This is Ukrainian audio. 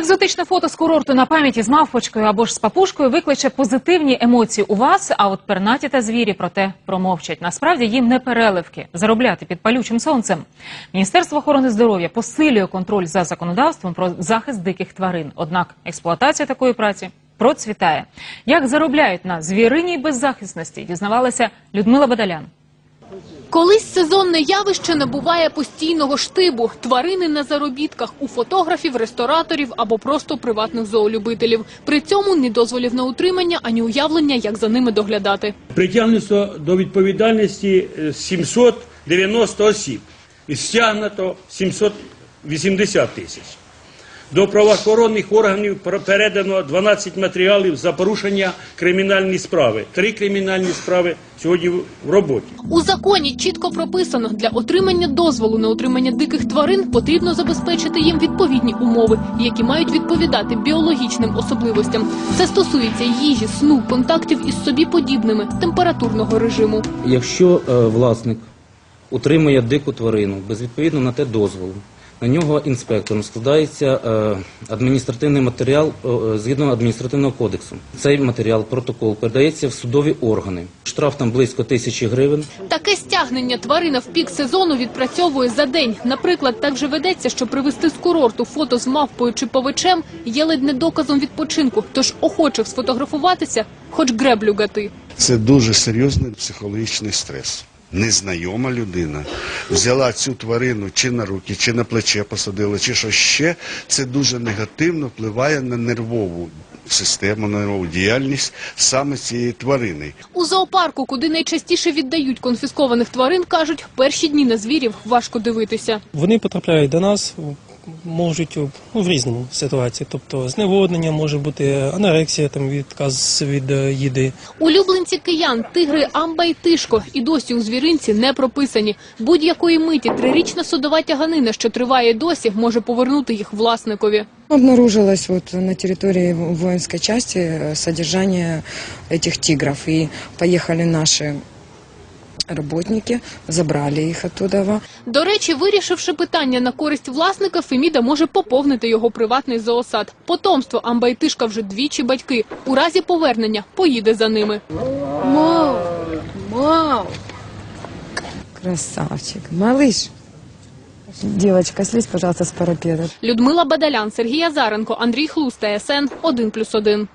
Екзотичне фото з курорту на пам'яті з мавпочкою або ж з папушкою викличе позитивні емоції у вас, а от пернаті та звірі проте промовчать. Насправді їм не переливки заробляти під палючим сонцем. Міністерство охорони здоров'я посилює контроль за законодавством про захист диких тварин. Однак експлуатація такої праці процвітає. Як заробляють на звіриній беззахисності, дізнавалася Людмила Бадалян. Колись сезонне явище набуває постійного штибу. Тварини на заробітках у фотографів, рестораторів або просто приватних зоолюбителів. При цьому ні дозволів на утримання, ані уявлення, як за ними доглядати. Притягнуто до відповідальності е, 790 осіб і стягнуто 780 тисяч. До правоохоронних органів про- передано 12 матеріалів за порушення кримінальної справи. Три кримінальні справи сьогодні в роботі. У законі чітко прописано, для отримання дозволу на утримання диких тварин потрібно забезпечити їм відповідні умови, які мають відповідати біологічним особливостям. Це стосується їжі, сну, контактів із собі подібними, температурного режиму. Якщо е, власник утримує дику тварину без відповідно на те дозволу, на нього інспектором складається е, адміністративний матеріал е, згідно адміністративного кодексу. Цей матеріал, протокол передається в судові органи. Штраф там близько тисячі гривень. Таке стягнення тварина в пік сезону відпрацьовує за день. Наприклад, так же ведеться, що привезти з курорту фото з мавпою чи павичем є ледь не доказом відпочинку. Тож охочих сфотографуватися, хоч греблю гати. Це дуже серйозний психологічний стрес. Незнайома людина взяла цю тварину чи на руки, чи на плече посадила, чи що ще. Це дуже негативно впливає на нервову систему, на нервову діяльність саме цієї тварини. У зоопарку, куди найчастіше віддають конфіскованих тварин, кажуть, перші дні на звірів важко дивитися. Вони потрапляють до нас, можуть ну, в різному ситуації. Тобто зневоднення може бути анорексія, там відказ від е, їди. Улюбленці киян, тигри Амба і Тишко і досі у звіринці не прописані. Будь-якої миті трирічна судова тяганина, що триває досі, може повернути їх власникові. Обнаружилось вот на территории воинской части э, содержание этих тигров. И поехали наши работники, забрали их оттуда. До речі, вирішивши питання на користь власника, Феміда може поповнити його приватний зоосад. Потомство Амба і Тишка вже двічі батьки. У разі повернення поїде за ними. Красавчик. Малыш. Девочка, слезь, пожалуйста, с парапета. Людмила Бадалян, Сергій Азаренко, Андрій Хлуста, СН 1+,1.